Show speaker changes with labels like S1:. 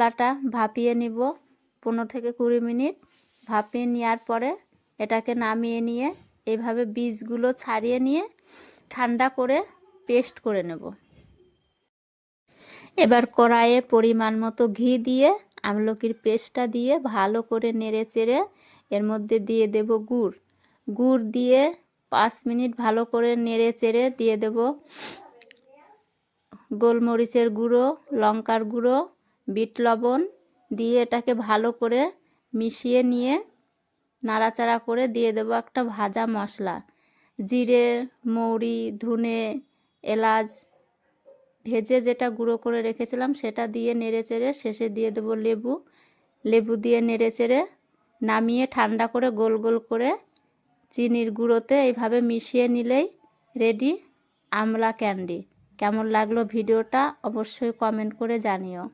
S1: আমলাটা ভাপিয়ে নিব পনেরো থেকে কুড়ি মিনিট। ভাপিয়ে নেওয়ার পরে এটাকে নামিয়ে নিয়ে এইভাবে বীজগুলো ছাড়িয়ে নিয়ে ঠান্ডা করে পেস্ট করে নেব। এবার কড়াইয়ে পরিমাণ মতো ঘি দিয়ে আমলকির পেস্টটা দিয়ে ভালো করে নেড়ে চেড়ে এর মধ্যে দিয়ে দেব গুড়। গুড় দিয়ে পাঁচ মিনিট ভালো করে নেড়ে চেড়ে দিয়ে দেব গোলমরিচের গুঁড়ো, লঙ্কার গুঁড়ো বিট লবণ দিয়ে এটাকে ভালো করে মিশিয়ে নিয়ে নাড়াচাড়া করে দিয়ে দেবো একটা ভাজা মশলা। জিরে, মৌরি, ধনে, এলাচ, ভেজে যেটা গুঁড়ো করে রেখেছিলাম সেটা দিয়ে নেড়ে চেড়ে শেষে দিয়ে দেবো লেবু। লেবু দিয়ে নেড়ে চেড়ে নামিয়ে ঠান্ডা করে গোল গোল করে চিনির গুঁড়োতে এইভাবে মিশিয়ে নিলেই রেডি আমলা ক্যান্ডি। কেমন লাগল ভিডিওটা অবশ্যই কমেন্ট করে জানিও।